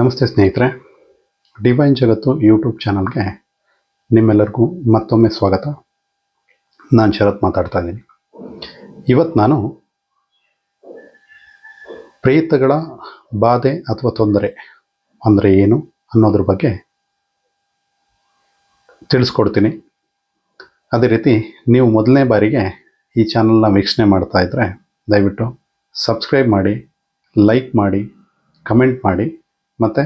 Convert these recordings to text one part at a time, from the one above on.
ನಮಸ್ತೆ ಸ್ನೇಹಿತರೆ ಡಿವೈನ್ ಜಗತ್ತು ಯೂಟ್ಯೂಬ್ ಚಾನಲ್ಗೆ ನಿಮ್ಮೆಲ್ಲರಿಗೂ ಮತ್ತೊಮ್ಮೆ ಸ್ವಾಗತ. ನಾನು ಶರತ್ ಮಾತಾಡ್ತಾ ಇದ್ದೀನಿ. ಇವತ್ತು ನಾನು ಪ್ರೇತಗಳ ಬಾಧೆ ಅಥವಾ ತೊಂದರೆ ಅಂದರೆ ಏನು ಅನ್ನೋದ್ರ ಬಗ್ಗೆ ತಿಳಿಸ್ಕೊಡ್ತೀನಿ. ಅದೇ ರೀತಿ ನೀವು ಮೊದಲನೇ ಬಾರಿಗೆ ಈ ಚಾನಲ್ನ ವೀಕ್ಷಣೆ ಮಾಡ್ತಾ ಇದ್ದರೆ ದಯವಿಟ್ಟು ಸಬ್ಸ್ಕ್ರೈಬ್ ಮಾಡಿ ಲೈಕ್ ಮಾಡಿ ಕಮೆಂಟ್ ಮಾಡಿ. ಮತ್ತು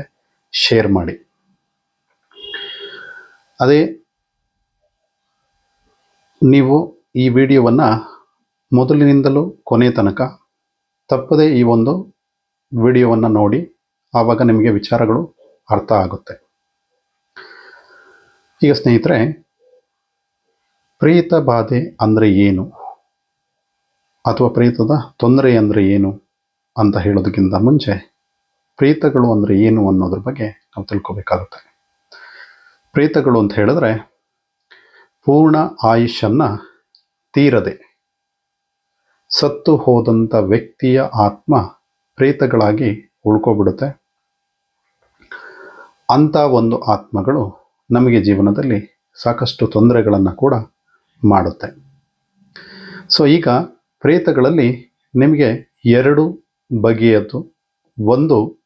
ಶೇರ್ ಮಾಡಿ. ಅದೇ ನೀವು ಈ ವಿಡಿಯೋವನ್ನು ಮೊದಲಿನಿಂದಲೂ ಕೊನೆ ತನಕ ತಪ್ಪದೇ ಈ ಒಂದು ವಿಡಿಯೋವನ್ನು ನೋಡಿ, ಆವಾಗ ನಿಮಗೆ ವಿಚಾರಗಳು ಅರ್ಥ ಆಗುತ್ತೆ. ಈಗ ಸ್ನೇಹಿತರೆ, ಪ್ರೀತ ಬಾಧೆ ಅಂದರೆ ಏನು? ಅಥವಾ ಪ್ರೀತದ ತೊಂದರೆ ಅಂದರೆ ಏನು ಅಂತ ಹೇಳೋದಕ್ಕಿಂತ ಮುಂಚೆ ಪ್ರೇತಗಳು ಅಂದರೆ ಏನು ಅನ್ನೋದ್ರ ಬಗ್ಗೆ ನಾವು ತಿಳ್ಕೊಬೇಕಾಗುತ್ತೆ. ಪ್ರೇತಗಳು ಅಂತ ಹೇಳಿದ್ರೆ ಪೂರ್ಣ ಆಯುಷನ್ನು ತೀರದೆ ಸತ್ತು ಹೋದಂಥ ವ್ಯಕ್ತಿಯ ಆತ್ಮ ಪ್ರೇತಗಳಾಗಿ ಉಳ್ಕೊಬಿಡುತ್ತೆ. ಅಂಥ ಒಂದು ಆತ್ಮಗಳು ನಮಗೆ ಜೀವನದಲ್ಲಿ ಸಾಕಷ್ಟು ತೊಂದರೆಗಳನ್ನು ಕೂಡ ಮಾಡುತ್ತೆ. ಸೊ ಈಗ ಪ್ರೇತಗಳಲ್ಲಿ ನಿಮಗೆ ಎರಡು ಬಗೆಯದ್ದು. ಒಂದು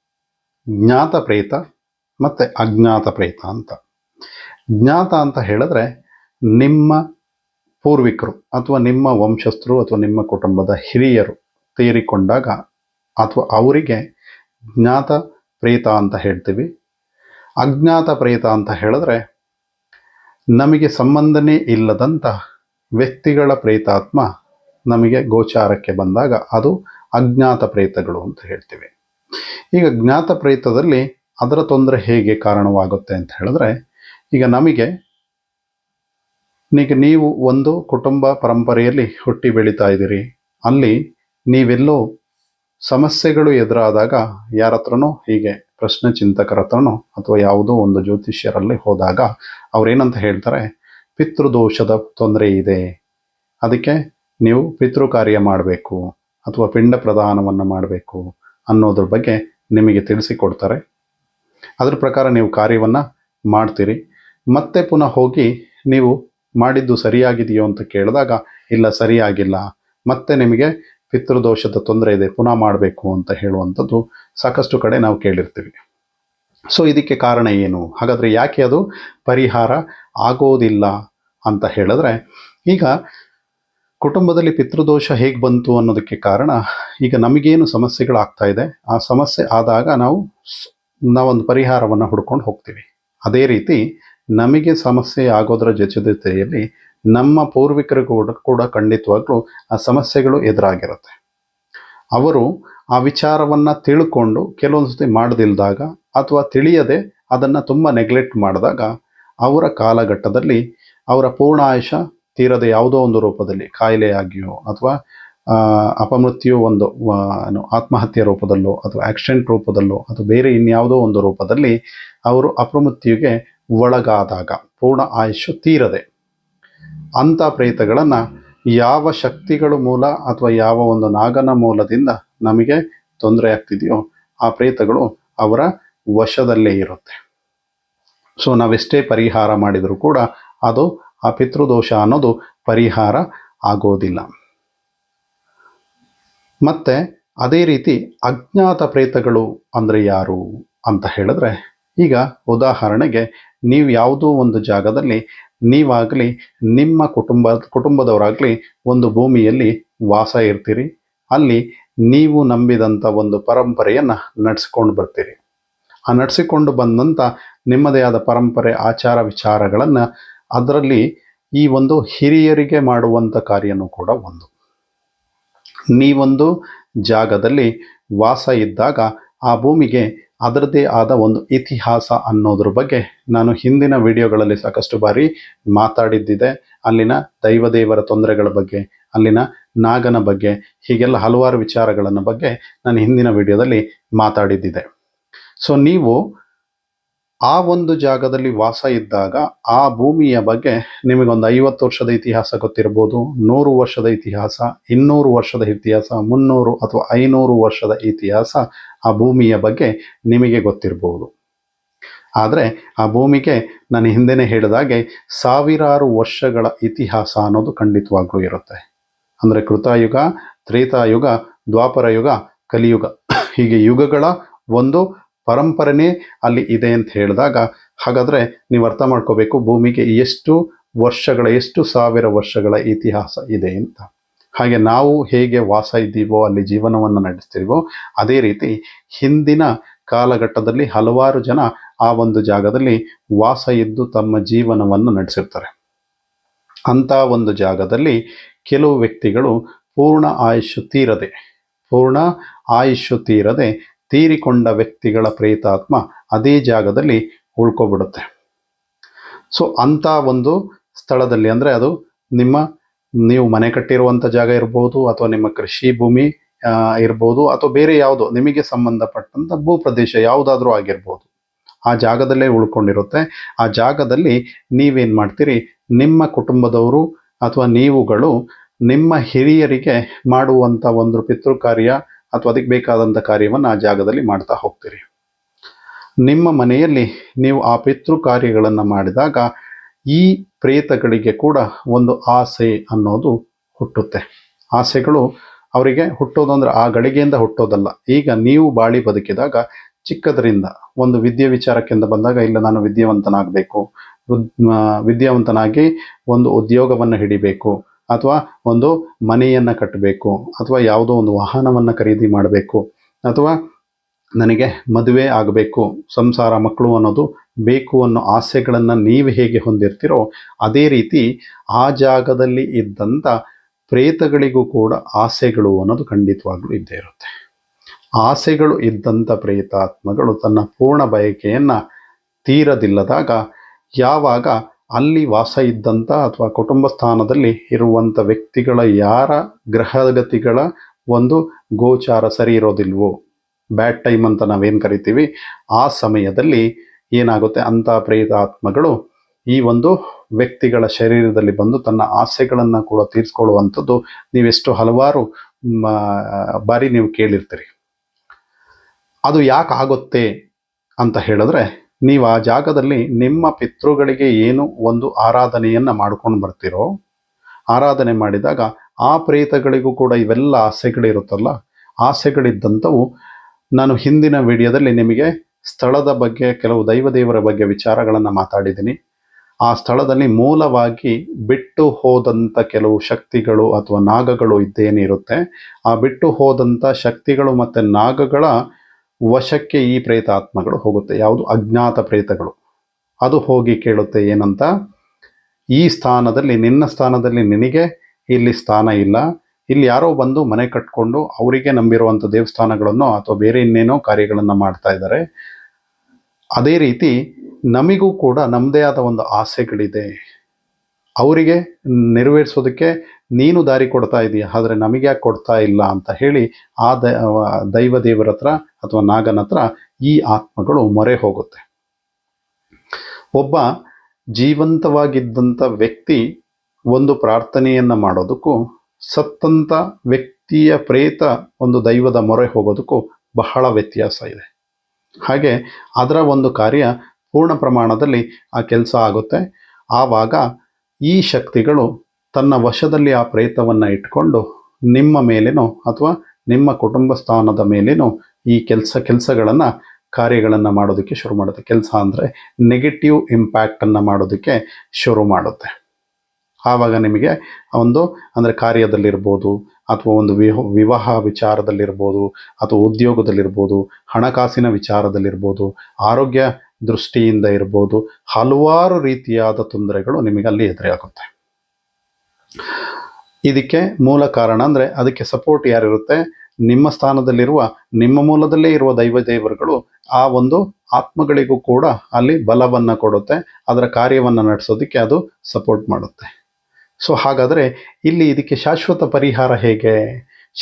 ಜ್ಞಾತ ಪ್ರೇತ ಮತ್ತು ಅಜ್ಞಾತ ಪ್ರೇತ ಅಂತ. ಜ್ಞಾತ ಅಂತ ಹೇಳಿದ್ರೆ ನಿಮ್ಮ ಪೂರ್ವಿಕರು ಅಥವಾ ನಿಮ್ಮ ವಂಶಸ್ಥರು ಅಥವಾ ನಿಮ್ಮ ಕುಟುಂಬದ ಹಿರಿಯರು ತೀರಿಕೊಂಡಾಗ ಅಥವಾ ಅವರಿಗೆ ಜ್ಞಾತ ಪ್ರೇತ ಅಂತ ಹೇಳ್ತೀವಿ. ಅಜ್ಞಾತ ಪ್ರೇತ ಅಂತ ಹೇಳಿದ್ರೆ ನಮಗೆ ಸಂಬಂಧನೇ ಇಲ್ಲದಂಥ ವ್ಯಕ್ತಿಗಳ ಪ್ರೇತಾತ್ಮ ನಮಗೆ ಗೋಚಾರಕ್ಕೆ ಬಂದಾಗ ಅದು ಅಜ್ಞಾತ ಪ್ರೇತಗಳು ಅಂತ ಹೇಳ್ತೀವಿ. ಈಗ ಜ್ಞಾತ ಪ್ರೇತದಲ್ಲಿ ಅದರ ತೊಂದರೆ ಹೇಗೆ ಕಾರಣವಾಗುತ್ತೆ ಅಂತ ಹೇಳಿದ್ರೆ, ಈಗ ನಮಗೆ, ಈಗ ನೀವು ಒಂದು ಕುಟುಂಬ ಪರಂಪರೆಯಲ್ಲಿ ಹುಟ್ಟಿ ಬೆಳೀತಾ ಇದ್ದೀರಿ. ಅಲ್ಲಿ ನೀವೆಲ್ಲೋ ಸಮಸ್ಯೆಗಳು ಎದುರಾದಾಗ ಯಾರ ಹತ್ರನೋ, ಹೀಗೆ ಪ್ರಶ್ನೆ ಚಿಂತಕರ ಹತ್ರನೋ, ಅಥವಾ ಯಾವುದೋ ಒಂದು ಜ್ಯೋತಿಷ್ಯರಲ್ಲಿ ಹೋದಾಗ ಅವ್ರೇನಂತ ಹೇಳ್ತಾರೆ, ಪಿತೃದೋಷದ ತೊಂದರೆ ಇದೆ. ಅದಕ್ಕೆ ನೀವು ಪಿತೃ ಕಾರ್ಯ ಮಾಡಬೇಕು, ಅಥವಾ ಪಿಂಡ ಪ್ರದಾನವನ್ನು ಮಾಡಬೇಕು ಅನ್ನೋದ್ರ ಬಗ್ಗೆ ನಿಮಗೆ ತಿಳಿಸಿಕೊಡ್ತಾರೆ. ಅದರ ಪ್ರಕಾರ ನೀವು ಕಾರ್ಯವನ್ನು ಮಾಡ್ತೀರಿ. ಮತ್ತೆ ಪುನಃ ಹೋಗಿ ನೀವು ಮಾಡಿದ್ದು ಸರಿಯಾಗಿದೆಯೋ ಅಂತ ಕೇಳಿದಾಗ, ಇಲ್ಲ ಸರಿಯಾಗಿಲ್ಲ, ಮತ್ತೆ ನಿಮಗೆ ಪಿತೃದೋಷದ ತೊಂದರೆ ಇದೆ, ಪುನಃ ಮಾಡಬೇಕು ಅಂತ ಹೇಳುವಂಥದ್ದು ಸಾಕಷ್ಟು ಕಡೆ ನಾವು ಕೇಳಿರ್ತೀವಿ. ಸೊ ಇದಕ್ಕೆ ಕಾರಣ ಏನು? ಹಾಗಾದರೆ ಯಾಕೆ ಅದು ಪರಿಹಾರ ಆಗೋದಿಲ್ಲ ಅಂತ ಹೇಳಿದ್ರೆ, ಈಗ ಕುಟುಂಬದಲ್ಲಿ ಪಿತೃದೋಷ ಹೇಗೆ ಬಂತು ಅನ್ನೋದಕ್ಕೆ ಕಾರಣ, ಈಗ ನಮಗೇನು ಸಮಸ್ಯೆಗಳಾಗ್ತಾ ಇದೆ, ಆ ಸಮಸ್ಯೆ ಆದಾಗ ನಾವು ನಾವೊಂದು ಪರಿಹಾರವನ್ನು ಹುಡ್ಕೊಂಡು ಹೋಗ್ತೀವಿ. ಅದೇ ರೀತಿ ನಮಗೆ ಸಮಸ್ಯೆ ಆಗೋದರ ಜೊತೆ ಜೊತೆಯಲ್ಲಿ ನಮ್ಮ ಪೂರ್ವಿಕರಿಗೂ ಕೂಡ ಖಂಡಿತವಾಗ್ಲೂ ಆ ಸಮಸ್ಯೆಗಳು ಎದುರಾಗಿರುತ್ತೆ. ಅವರು ಆ ವಿಚಾರವನ್ನು ತಿಳ್ಕೊಂಡು ಕೆಲವೊಂದು ಸತಿ ಮಾಡದಿಲ್ದಾಗ ಅಥವಾ ತಿಳಿಯದೆ ಅದನ್ನು ತುಂಬ ನೆಗ್ಲೆಕ್ಟ್ ಮಾಡಿದಾಗ ಅವರ ಕಾಲಘಟ್ಟದಲ್ಲಿ ಅವರ ಪೂರ್ಣ ಆಯುಷ ತೀರದ ಯಾವುದೋ ಒಂದು ರೂಪದಲ್ಲಿ ಕಾಯಿಲೆಯಾಗಿಯೋ ಅಥವಾ ಅಪಮೃತ್ಯು ಒಂದು ಏನು, ಆತ್ಮಹತ್ಯೆ ರೂಪದಲ್ಲೋ ಅಥವಾ ಆಕ್ಸಿಡೆಂಟ್ ರೂಪದಲ್ಲೋ ಅಥವಾ ಬೇರೆ ಇನ್ಯಾವುದೋ ಒಂದು ರೂಪದಲ್ಲಿ ಅವರು ಅಪಮೃತ್ಯುಗೆ ಒಳಗಾದಾಗ ಪೂರ್ಣ ಆಯುಷು ತೀರದೆ. ಅಂಥ ಪ್ರೇತಗಳನ್ನು ಯಾವ ಶಕ್ತಿಗಳು ಮೂಲ ಅಥವಾ ಯಾವ ಒಂದು ನಾಗನ ಮೂಲದಿಂದ ನಮಗೆ ತೊಂದರೆ ಆಗ್ತಿದೆಯೋ ಆ ಪ್ರೇತಗಳು ಅವರ ವಶದಲ್ಲೇ ಇರುತ್ತೆ. ಸೊ ನಾವೆಷ್ಟೇ ಪರಿಹಾರ ಮಾಡಿದರೂ ಕೂಡ ಅದು ಆ ಪಿತೃದೋಷ ಅನ್ನೋದು ಪರಿಹಾರ ಆಗೋದಿಲ್ಲ. ಮತ್ತೆ ಅದೇ ರೀತಿ ಅಜ್ಞಾತ ಪ್ರೇತಗಳು ಅಂದರೆ ಯಾರು ಅಂತ ಹೇಳಿದ್ರೆ, ಈಗ ಉದಾಹರಣೆಗೆ ನೀವು ಯಾವುದೋ ಒಂದು ಜಾಗದಲ್ಲಿ ನೀವಾಗಲಿ ನಿಮ್ಮ ಕುಟುಂಬ, ಕುಟುಂಬದವರಾಗಲಿ ಒಂದು ಭೂಮಿಯಲ್ಲಿ ವಾಸ ಇರ್ತೀರಿ, ಅಲ್ಲಿ ನೀವು ನಂಬಿದಂಥ ಒಂದು ಪರಂಪರೆಯನ್ನು ನಡೆಸ್ಕೊಂಡು ಬರ್ತೀರಿ. ಆ ನಡೆಸಿಕೊಂಡು ಬಂದಂಥ ನಿಮ್ಮದೇ ಆದ ಪರಂಪರೆ, ಆಚಾರ ವಿಚಾರಗಳನ್ನು ಅದರಲ್ಲಿ ಈ ಒಂದು ಹಿರಿಯರಿಗೆ ಮಾಡುವಂಥ ಕಾರ್ಯನೂ ಕೂಡ ಒಂದು. ನೀವೊಂದು ಜಾಗದಲ್ಲಿ ವಾಸ ಇದ್ದಾಗ ಆ ಭೂಮಿಗೆ ಅದರದ್ದೇ ಆದ ಒಂದು ಇತಿಹಾಸ ಅನ್ನೋದ್ರ ಬಗ್ಗೆ ನಾನು ಹಿಂದಿನ ವಿಡಿಯೋಗಳಲ್ಲಿ ಸಾಕಷ್ಟು ಬಾರಿ ಮಾತಾಡಿದ್ದಿದೆ. ಅಲ್ಲಿನ ದೈವದೇವರ ತೊಂದರೆಗಳ ಬಗ್ಗೆ, ಅಲ್ಲಿನ ನಾಗನ ಬಗ್ಗೆ, ಹೀಗೆಲ್ಲ ಹಲವಾರು ವಿಚಾರಗಳನ್ನು ಬಗ್ಗೆ ನಾನು ಹಿಂದಿನ ವಿಡಿಯೋದಲ್ಲಿ ಮಾತಾಡಿದ್ದಿದೆ. ಸೊ ನೀವು ಆ ಒಂದು ಜಾಗದಲ್ಲಿ ವಾಸ ಇದ್ದಾಗ ಆ ಭೂಮಿಯ ಬಗ್ಗೆ ನಿಮಗೊಂದು ಐವತ್ತು ವರ್ಷದ ಇತಿಹಾಸ ಗೊತ್ತಿರ್ಬೋದು ನೂರು ವರ್ಷದ ಇತಿಹಾಸ, ಇನ್ನೂರು ವರ್ಷದ ಇತಿಹಾಸ, ಮುನ್ನೂರು ಅಥವಾ ಐನೂರು ವರ್ಷದ ಇತಿಹಾಸ ಆ ಭೂಮಿಯ ಬಗ್ಗೆ ನಿಮಗೆ ಗೊತ್ತಿರ್ಬೋದು ಆದರೆ ಆ ಭೂಮಿಗೆ ನಾನು ಹಿಂದೆನೇ ಹೇಳಿದಾಗೆ ಸಾವಿರಾರು ವರ್ಷಗಳ ಇತಿಹಾಸ ಅನ್ನೋದು ಖಂಡಿತವಾಗ್ಲೂ ಇರುತ್ತೆ. ಅಂದರೆ ಕೃತಾಯುಗ, ತ್ರೇತಾಯುಗ ದ್ವಾಪರ ಯುಗ ಕಲಿಯುಗ. ಹೀಗೆ ಯುಗಗಳ ಒಂದು ಪರಂಪರೆನೇ ಅಲ್ಲಿ ಇದೆ ಅಂತ ಹೇಳಿದಾಗ, ಹಾಗಾದರೆ ನೀವು ಅರ್ಥ ಮಾಡ್ಕೋಬೇಕು, ಭೂಮಿಗೆ ಎಷ್ಟು ವರ್ಷಗಳ, ಎಷ್ಟು ಸಾವಿರ ವರ್ಷಗಳ ಇತಿಹಾಸ ಇದೆ ಅಂತ. ಹಾಗೆ ನಾವು ಹೇಗೆ ವಾಸ ಇದ್ದೀವೋ, ಅಲ್ಲಿ ಜೀವನವನ್ನು ನಡೆಸ್ತೀವೋ, ಅದೇ ರೀತಿ ಹಿಂದಿನ ಕಾಲಘಟ್ಟದಲ್ಲಿ ಹಲವಾರು ಜನ ಆ ಒಂದು ಜಾಗದಲ್ಲಿ ವಾಸ ಇದ್ದು ತಮ್ಮ ಜೀವನವನ್ನು ನಡೆಸಿರ್ತಾರೆ. ಅಂಥ ಒಂದು ಜಾಗದಲ್ಲಿ ಕೆಲವು ವ್ಯಕ್ತಿಗಳು ಪೂರ್ಣ ಆಯುಷ್ಯು ತೀರದೆ, ಪೂರ್ಣ ಆಯುಷ್ಯು ತೀರದೆ ತೀರಿಕೊಂಡ ವ್ಯಕ್ತಿಗಳ ಪ್ರೇತಾತ್ಮ ಅದೇ ಜಾಗದಲ್ಲಿ ಉಳ್ಕೊಬಿಡುತ್ತೆ. ಸೊ ಅಂಥ ಒಂದು ಸ್ಥಳದಲ್ಲಿ ಅಂದರೆ ಅದು ನಿಮ್ಮ, ನೀವು ಮನೆ ಕಟ್ಟಿರುವಂಥ ಜಾಗ ಇರ್ಬೋದು, ಅಥವಾ ನಿಮ್ಮ ಕೃಷಿ ಭೂಮಿ ಇರ್ಬೋದು, ಅಥವಾ ಬೇರೆ ಯಾವುದೋ ನಿಮಗೆ ಸಂಬಂಧಪಟ್ಟಂಥ ಭೂ ಪ್ರದೇಶ ಯಾವುದಾದ್ರೂ ಆಗಿರ್ಬೋದು. ಆ ಜಾಗದಲ್ಲೇ ಉಳ್ಕೊಂಡಿರುತ್ತೆ. ಆ ಜಾಗದಲ್ಲಿ ನೀವೇನು ಮಾಡ್ತೀರಿ? ನಿಮ್ಮ ಕುಟುಂಬದವರು ಅಥವಾ ನೀವುಗಳು ನಿಮ್ಮ ಹಿರಿಯರಿಗೆ ಮಾಡುವಂಥ ಒಂದು ಪಿತೃ ಕಾರ್ಯ ಅಥವಾ ಅದಕ್ಕೆ ಬೇಕಾದಂಥ ಕಾರ್ಯವನ್ನು ಆ ಜಾಗದಲ್ಲಿ ಮಾಡ್ತಾ ಹೋಗ್ತೀರಿ. ನಿಮ್ಮ ಮನೆಯಲ್ಲಿ ನೀವು ಆ ಪಿತೃ ಕಾರ್ಯಗಳನ್ನು ಮಾಡಿದಾಗ ಈ ಪ್ರೇತಗಳಿಗೆ ಕೂಡ ಒಂದು ಆಸೆ ಅನ್ನೋದು ಹುಟ್ಟುತ್ತೆ. ಆಸೆಗಳು ಅವರಿಗೆ ಹುಟ್ಟೋದು ಅಂದರೆ ಆ ಗಳಿಗೆಯಿಂದ ಹುಟ್ಟೋದಲ್ಲ. ಈಗ ನೀವು ಬಾಳಿ ಬದುಕಿದಾಗ ಚಿಕ್ಕದರಿಂದ ಒಂದು ವಿದ್ಯೆ ವಿಚಾರಕ್ಕೆಂದು ಬಂದಾಗ ಇಲ್ಲ ನಾನು ವಿದ್ಯಾವಂತನಾಗಬೇಕು ವಿದ್ಯಾವಂತನಾಗಿ ಒಂದು ಉದ್ಯೋಗವನ್ನು ಹಿಡಿಬೇಕು ಅಥವಾ ಒಂದು ಮನೆಯನ್ನು ಕಟ್ಟಬೇಕು ಅಥವಾ ಯಾವುದೋ ಒಂದು ವಾಹನವನ್ನು ಖರೀದಿ ಮಾಡಬೇಕು, ಅಥವಾ ನನಗೆ ಮದುವೆ ಆಗಬೇಕು, ಸಂಸಾರ ಮಕ್ಕಳು ಅನ್ನೋದು ಬೇಕು ಅನ್ನೋ ಆಸೆಗಳನ್ನು ನೀವು ಹೇಗೆ ಹೊಂದಿರ್ತೀರೋ ಅದೇ ರೀತಿ ಆ ಜಾಗದಲ್ಲಿ ಇದ್ದಂಥ ಪ್ರೇತಗಳಿಗೂ ಕೂಡ ಆಸೆಗಳು ಅನ್ನೋದು ಖಂಡಿತವಾಗ್ಲೂ ಇದ್ದೇ ಇರುತ್ತೆ. ಆಸೆಗಳು ಇದ್ದಂಥ ಪ್ರೇತಾತ್ಮಗಳು ತನ್ನ ಪೂರ್ಣ ಬಯಕೆಯನ್ನು ತೀರದಿಲ್ಲದಾಗ ಯಾವಾಗ ಅಲ್ಲಿ ವಾಸ ಇದ್ದಂಥ ಅಥವಾ ಕುಟುಂಬ ಸ್ಥಾನದಲ್ಲಿ ಇರುವಂಥ ವ್ಯಕ್ತಿಗಳ ಯಾರ ಗ್ರಹಗತಿಗಳ ಒಂದು ಗೋಚಾರ ಸರಿ ಇರೋದಿಲ್ವೋ? ಬ್ಯಾಡ್ ಟೈಮ್ ಅಂತ ನಾವೇನು ಕರಿತೀವಿ? ಆ ಸಮಯದಲ್ಲಿ ಏನಾಗುತ್ತೆ? ಅಂಥ ಪ್ರೇತಾತ್ಮಗಳು ಈ ಒಂದು ವ್ಯಕ್ತಿಗಳ ಶರೀರದಲ್ಲಿ ಬಂದು ತನ್ನ ಆಸೆಗಳನ್ನು ಕೂಡ ತೀರಿಸ್ಕೊಳ್ಳುವಂಥದ್ದು ನೀವೆಷ್ಟು ಹಲವಾರು ಬಾರಿ ನೀವು ಕೇಳಿರ್ತೀರಿ. ಅದು ಯಾಕೆ ಆಗುತ್ತೆ ಅಂತ ಹೇಳಿದ್ರೆ ನೀವು ಆ ಜಾಗದಲ್ಲಿ ನಿಮ್ಮ ಪಿತೃಗಳಿಗೆ ಏನು ಒಂದು ಆರಾಧನೆಯನ್ನು ಮಾಡ್ಕೊಂಡು ಬರ್ತೀರೋ, ಆರಾಧನೆ ಮಾಡಿದಾಗ ಆ ಪ್ರೇತಗಳಿಗೂ ಕೂಡ ಇವೆಲ್ಲ ಆಸೆಗಳಿರುತ್ತಲ್ಲ, ಆಸೆಗಳಿದ್ದಂಥವು ನಾನು ಹಿಂದಿನ ವಿಡಿಯೋದಲ್ಲಿ ನಿಮಗೆ ಸ್ಥಳದ ಬಗ್ಗೆ, ಕೆಲವು ದೈವದೇವರ ಬಗ್ಗೆ ವಿಚಾರಗಳನ್ನು ಮಾತಾಡಿದ್ದೀನಿ. ಆ ಸ್ಥಳದಲ್ಲಿ ಮೂಲವಾಗಿ ಬಿಟ್ಟು ಹೋದಂಥ ಕೆಲವು ಶಕ್ತಿಗಳು ಅಥವಾ ನಾಗಗಳು ಇದ್ದೇನಿರುತ್ತೆ, ಆ ಬಿಟ್ಟು ಹೋದಂಥ ಶಕ್ತಿಗಳು ಮತ್ತು ನಾಗಗಳ ವಶಕ್ಕೆ ಈ ಪ್ರೇತಾತ್ಮಗಳು ಹೋಗುತ್ತೆ. ಯಾವುದು? ಅಜ್ಞಾತ ಪ್ರೇತಗಳು. ಅದು ಹೋಗಿ ಕೇಳುತ್ತೆ ಏನಂತ? ಈ ಸ್ಥಾನದಲ್ಲಿ, ನಿನ್ನ ಸ್ಥಾನದಲ್ಲಿ ನಿನಗೆ ಇಲ್ಲಿ ಸ್ಥಾನ ಇಲ್ಲ. ಇಲ್ಲಿ ಯಾರೋ ಬಂದು ಮನೆ ಕಟ್ಕೊಂಡು ಅವರಿಗೆ ನಂಬಿರುವಂಥ ದೇವಸ್ಥಾನಗಳನ್ನು ಅಥವಾ ಬೇರೆ ಇನ್ನೇನೋ ಕಾರ್ಯಗಳನ್ನು ಮಾಡ್ತಾ ಇದ್ದಾರೆ. ಅದೇ ರೀತಿ ನಮಿಗೂ ಕೂಡ ನಮ್ಮದೇ ಆದ ಒಂದು ಆಸೆಗಳಿದೆ. ಅವರಿಗೆ ನೆರವೇರಿಸೋದಕ್ಕೆ ನೀನು ದಾರಿ ಕೊಡ್ತಾ ಇದೀಯ, ಆದರೆ ನಮಗೆ ಯಾಕೆ ಕೊಡ್ತಾ ಇಲ್ಲ ಅಂತ ಹೇಳಿ ಆ ದೈವ ದೇವರ ಹತ್ರ ಅಥವಾ ನಾಗನ ಹತ್ರ ಈ ಆತ್ಮಗಳು ಮೊರೆ ಹೋಗುತ್ತೆ. ಒಬ್ಬ ಜೀವಂತವಾಗಿದ್ದಂಥ ವ್ಯಕ್ತಿ ಒಂದು ಪ್ರಾರ್ಥನೆಯನ್ನು ಮಾಡೋದಕ್ಕೂ ಸತ್ತಂಥ ವ್ಯಕ್ತಿಯ ಪ್ರೇತ ಒಂದು ದೈವದ ಮೊರೆ ಹೋಗೋದಕ್ಕೂ ಬಹಳ ವ್ಯತ್ಯಾಸ ಇದೆ. ಹಾಗೆ ಅದರ ಒಂದು ಕಾರ್ಯ ಪೂರ್ಣ ಪ್ರಮಾಣದಲ್ಲಿ ಆ ಕೆಲಸ ಆಗುತ್ತೆ. ಆವಾಗ ಈ ಶಕ್ತಿಗಳು ತನ್ನ ವಶದಲ್ಲಿ ಆ ಪ್ರಯತ್ನವನ್ನು ಇಟ್ಕೊಂಡು ನಿಮ್ಮ ಮೇಲೇನೋ ಅಥವಾ ನಿಮ್ಮ ಕುಟುಂಬ ಸ್ಥಾನದ ಮೇಲೇನೋ ಈ ಕೆಲಸ, ಕೆಲಸಗಳನ್ನು, ಕಾರ್ಯಗಳನ್ನು ಮಾಡೋದಕ್ಕೆ ಶುರು ಮಾಡುತ್ತೆ. ಕೆಲಸ ಅಂದರೆ ನೆಗೆಟಿವ್ ಇಂಪ್ಯಾಕ್ಟನ್ನು ಮಾಡೋದಕ್ಕೆ ಶುರು ಮಾಡುತ್ತೆ. ಆವಾಗ ನಿಮಗೆ ಒಂದು ಅಂದರೆ ಕಾರ್ಯದಲ್ಲಿರ್ಬೋದು, ಅಥವಾ ಒಂದು ವಿಹ, ವಿವಾಹ ವಿಚಾರದಲ್ಲಿರ್ಬೋದು, ಅಥವಾ ಉದ್ಯೋಗದಲ್ಲಿರ್ಬೋದು, ಹಣಕಾಸಿನ ವಿಚಾರದಲ್ಲಿರ್ಬೋದು, ಆರೋಗ್ಯ ದೃಷ್ಟಿಯಿಂದ ಇರ್ಬೋದು, ಹಲವಾರು ರೀತಿಯಾದ ತೊಂದರೆಗಳು ನಿಮಗೆ ಅಲ್ಲಿ ಎದುರಾಗುತ್ತೆ. ಇದಕ್ಕೆ ಮೂಲ ಕಾರಣ ಅಂದರೆ ಅದಕ್ಕೆ ಸಪೋರ್ಟ್ ಯಾರಿರುತ್ತೆ? ನಿಮ್ಮ ಸ್ಥಾನದಲ್ಲಿರುವ, ನಿಮ್ಮ ಮೂಲದಲ್ಲೇ ಇರುವ ದೈವ ದೇವರುಗಳು ಆ ಒಂದು ಆತ್ಮಗಳಿಗೂ ಕೂಡ ಅಲ್ಲಿ ಬಲವನ್ನು ಕೊಡುತ್ತೆ, ಅದರ ಕಾರ್ಯವನ್ನು ನಡೆಸೋದಕ್ಕೆ ಅದು ಸಪೋರ್ಟ್ ಮಾಡುತ್ತೆ. ಸೊ ಹಾಗಾದರೆ ಇಲ್ಲಿ ಇದಕ್ಕೆ ಶಾಶ್ವತ ಪರಿಹಾರ ಹೇಗೆ?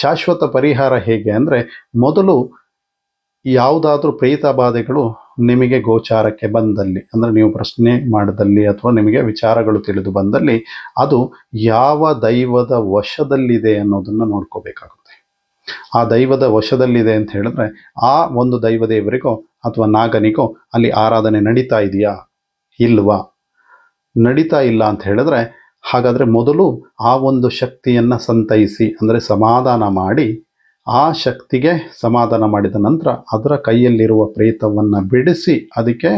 ಶಾಶ್ವತ ಪರಿಹಾರ ಹೇಗೆ ಅಂದರೆ ಮೊದಲು ಯಾವುದಾದ್ರೂ ಪ್ರೇತ ಬಾಧೆಗಳು ನಿಮಗೆ ಗೋಚಾರಕ್ಕೆ ಬಂದಲ್ಲಿ, ಅಂದರೆ ನೀವು ಪ್ರಶ್ನೆ ಮಾಡಿದಲ್ಲಿ ಅಥವಾ ನಿಮಗೆ ವಿಚಾರಗಳು ತಿಳಿದು ಬಂದಲ್ಲಿ ಅದು ಯಾವ ದೈವದ ವಶದಲ್ಲಿದೆ ಅನ್ನೋದನ್ನು ನೋಡ್ಕೋಬೇಕಾಗುತ್ತೆ. ಆ ದೈವದ ವಶದಲ್ಲಿದೆ ಅಂತ ಹೇಳಿದ್ರೆ ಆ ಒಂದು ದೈವದೇವರಿಗೋ ಅಥವಾ ನಾಗನಿಗೋ ಅಲ್ಲಿ ಆರಾಧನೆ ನಡೀತಾ ಇದೆಯಾ? ಇಲ್ವಾ? ನಡೀತಾ ಇಲ್ಲ ಅಂತ ಹೇಳಿದ್ರೆ ಹಾಗಾದರೆ ಮೊದಲು ಆ ಒಂದು ಶಕ್ತಿಯನ್ನು ಸಂತೈಸಿ, ಅಂದರೆ ಸಮಾಧಾನ ಮಾಡಿ ಆ ಶಕ್ತಿಗೆ ಸಮಾಧಾನ ಮಾಡಿದ ನಂತರ ಅದರ ಕೈಯಲ್ಲಿರುವ ಪ್ರೇತವನ್ನು ಬಿಡಿಸಿ ಅದಕ್ಕೆ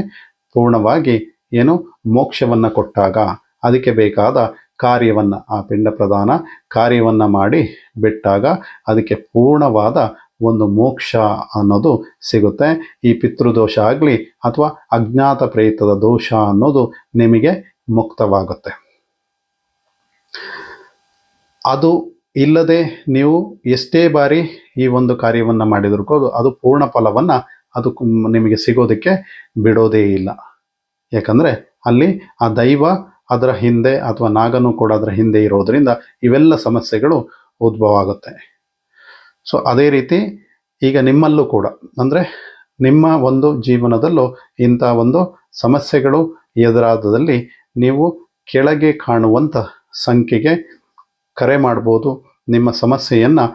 ಪೂರ್ಣವಾಗಿ ಏನು ಮೋಕ್ಷವನ್ನು ಕೊಟ್ಟಾಗ ಅದಕ್ಕೆ ಬೇಕಾದ ಕಾರ್ಯವನ್ನು, ಆ ಪಿಂಡ ಪ್ರದಾನ ಕಾರ್ಯವನ್ನು ಮಾಡಿ ಬಿಟ್ಟಾಗ ಅದಕ್ಕೆ ಪೂರ್ಣವಾದ ಒಂದು ಮೋಕ್ಷ ಅನ್ನೋದು ಸಿಗುತ್ತೆ. ಈ ಪಿತೃದೋಷ ಆಗಲಿ ಅಥವಾ ಅಜ್ಞಾತ ಪ್ರೇತದ ದೋಷ ಅನ್ನೋದು ನಿಮಗೆ ಮುಕ್ತವಾಗುತ್ತೆ. ಅದು ಇಲ್ಲದೆ ನೀವು ಎಷ್ಟೇ ಬಾರಿ ಈ ಒಂದು ಕಾರ್ಯವನ್ನು ಮಾಡಿದ್ರೂ ಅದು ಪೂರ್ಣ ಫಲವನ್ನು ಅದು ನಿಮಗೆ ಸಿಗೋದಕ್ಕೆ ಬಿಡೋದೇ ಇಲ್ಲ. ಯಾಕಂದರೆ ಅಲ್ಲಿ ಆ ದೈವ ಅದರ ಹಿಂದೆ ಅಥವಾ ನಾಗನು ಕೂಡ ಅದರ ಹಿಂದೆ ಇರೋದರಿಂದ ಇವೆಲ್ಲ ಸಮಸ್ಯೆಗಳು ಉದ್ಭವ ಆಗುತ್ತೆ. ಸೊ ಅದೇ ರೀತಿ ಈಗ ನಿಮ್ಮಲ್ಲೂ ಕೂಡ, ಅಂದರೆ ನಿಮ್ಮ ಒಂದು ಜೀವನದಲ್ಲೂ ಇಂಥ ಒಂದು ಸಮಸ್ಯೆಗಳು ಎದುರಾದಲ್ಲಿ ನೀವು ಕೆಳಗೆ ಕಾಣುವಂಥ ಸಂಖ್ಯೆಗೆ ಕರೆ ಮಾಡ್ಬೋದು ನಿಮ್ಮ ಸಮಸ್ಯೆಯನ್ನು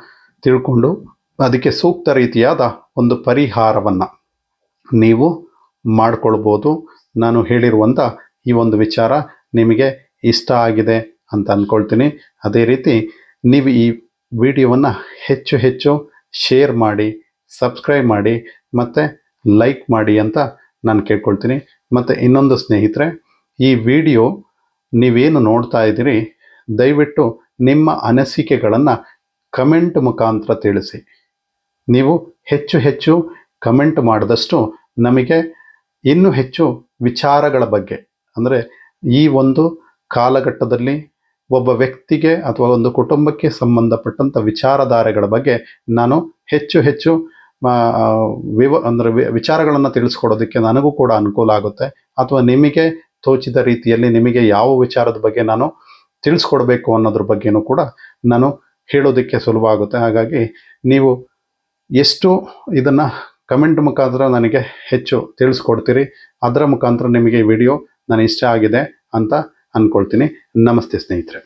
ತಿಳ್ಕೊಂಡು ಅದಕ್ಕೆ ಸೂಕ್ತ ರೀತಿಯಾದ ಒಂದು ಪರಿಹಾರವನ್ನು ನೀವು ಮಾಡಿಕೊಳ್ಬೋದು. ನಾನು ಹೇಳಿರುವಂಥ ಈ ಒಂದು ವಿಚಾರ ನಿಮಗೆ ಇಷ್ಟ ಆಗಿದೆ ಅಂತ ಅಂದ್ಕೊಳ್ತೀನಿ ಅದೇ ರೀತಿ ನೀವು ಈ ವಿಡಿಯೋವನ್ನು ಹೆಚ್ಚು ಹೆಚ್ಚು ಶೇರ್ ಮಾಡಿ, ಸಬ್ಸ್ಕ್ರೈಬ್ ಮಾಡಿ, ಮತ್ತು ಲೈಕ್ ಮಾಡಿ ಅಂತ ನಾನು ಕೇಳ್ಕೊಳ್ತೀನಿ. ಮತ್ತು ಇನ್ನೊಂದು ಸ್ನೇಹಿತರೆ, ಈ ವಿಡಿಯೋ ನೀವೇನು ನೋಡ್ತಾ ಇದ್ದೀರಿ, ದಯವಿಟ್ಟು ನಿಮ್ಮ ಅನಿಸಿಕೆಗಳನ್ನು ಕಮೆಂಟ್ ಮುಖಾಂತರ ತಿಳಿಸಿ. ನೀವು ಹೆಚ್ಚು ಹೆಚ್ಚು ಕಮೆಂಟ್ ಮಾಡಿದಷ್ಟು ನಮಗೆ ಇನ್ನೂ ಹೆಚ್ಚು ವಿಚಾರಗಳ ಬಗ್ಗೆ, ಅಂದರೆ ಈ ಒಂದು ಕಾಲಘಟ್ಟದಲ್ಲಿ ಒಬ್ಬ ವ್ಯಕ್ತಿಗೆ ಅಥವಾ ಒಂದು ಕುಟುಂಬಕ್ಕೆ ಸಂಬಂಧಪಟ್ಟಂಥ ವಿಚಾರಧಾರೆಗಳ ಬಗ್ಗೆ ನಾನು ಹೆಚ್ಚು ಹೆಚ್ಚು ವಿವ, ಅಂದರೆ ವಿಚಾರಗಳನ್ನು ತಿಳಿಸ್ಕೊಡೋದಕ್ಕೆ ನನಗೂ ಕೂಡ ಅನುಕೂಲ ಆಗುತ್ತೆ. ಅಥವಾ ನಿಮಗೆ ತೋಚಿದ ರೀತಿಯಲ್ಲಿ ನಿಮಗೆ ಯಾವ ವಿಚಾರದ ಬಗ್ಗೆ ನಾನು ತಿಳಿಸ್ಕೊಡ್ಬೇಕು ಅನ್ನೋದ್ರ ಬಗ್ಗೆನೂ ಕೂಡ ನಾನು ಹೇಳೋದಕ್ಕೆ ಸುಲಭ ಆಗುತ್ತೆ ಹಾಗಾಗಿ ನೀವು ಎಷ್ಟು ಇದನ್ನು ಕಮೆಂಟ್ ಮುಖಾಂತರ ನನಗೆ ಹೆಚ್ಚು ತಿಳಿಸ್ಕೊಡ್ತೀರಿ, ಅದರ ಮುಖಾಂತರ ನಿಮಗೆ ವಿಡಿಯೋ ನಾನು ಇಷ್ಟ ಆಗಿದೆ ಅಂತ ಅಂದ್ಕೊಳ್ತೀನಿ ನಮಸ್ತೆ ಸ್ನೇಹಿತರೆ.